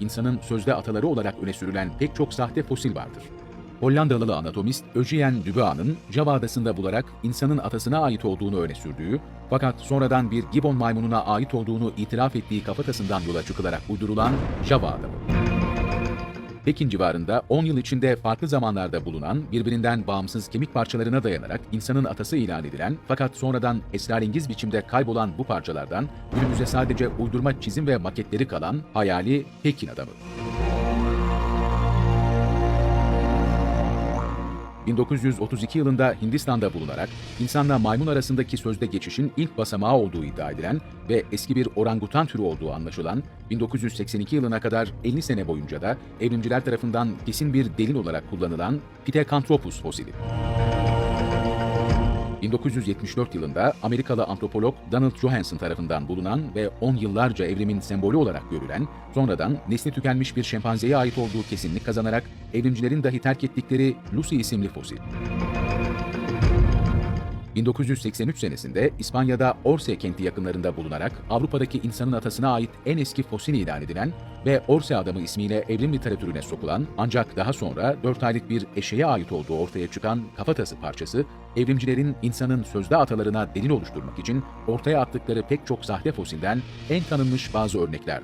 insanın sözde ataları olarak öne sürülen pek çok sahte fosil vardır. Hollandalı anatomist Eugène Dubois'ın Java adasında bularak insanın atasına ait olduğunu öne sürdüğü, fakat sonradan bir gibbon maymununa ait olduğunu itiraf ettiği kafatasından yola çıkılarak uydurulan Java adamı. Pekin civarında 10 yıl içinde farklı zamanlarda bulunan, birbirinden bağımsız kemik parçalarına dayanarak insanın atası ilan edilen fakat sonradan esrarengiz biçimde kaybolan bu parçalardan günümüze sadece uydurma çizim ve maketleri kalan hayali Pekin adamı. 1932 yılında Hindistan'da bulunarak insanla maymun arasındaki sözde geçişin ilk basamağı olduğu iddia edilen ve eski bir orangutan türü olduğu anlaşılan 1982 yılına kadar 50 sene boyunca da evrimciler tarafından kesin bir delil olarak kullanılan Pithecanthropus fosili. 1974 yılında Amerikalı antropolog Donald Johanson tarafından bulunan ve 10 yıllarca evrimin sembolü olarak görülen, sonradan nesli tükenmiş bir şempanzeye ait olduğu kesinlik kazanarak evrimcilerin dahi terk ettikleri Lucy isimli fosil. 1983 senesinde İspanya'da Orse kenti yakınlarında bulunarak Avrupa'daki insanın atasına ait en eski fosil ilan edilen ve Orse adamı ismiyle evrim literatürüne sokulan ancak daha sonra 4 aylık bir eşeğe ait olduğu ortaya çıkan kafatası parçası, evrimcilerin insanın sözde atalarına delil oluşturmak için ortaya attıkları pek çok sahte fosilden en tanınmış bazı örneklerdir.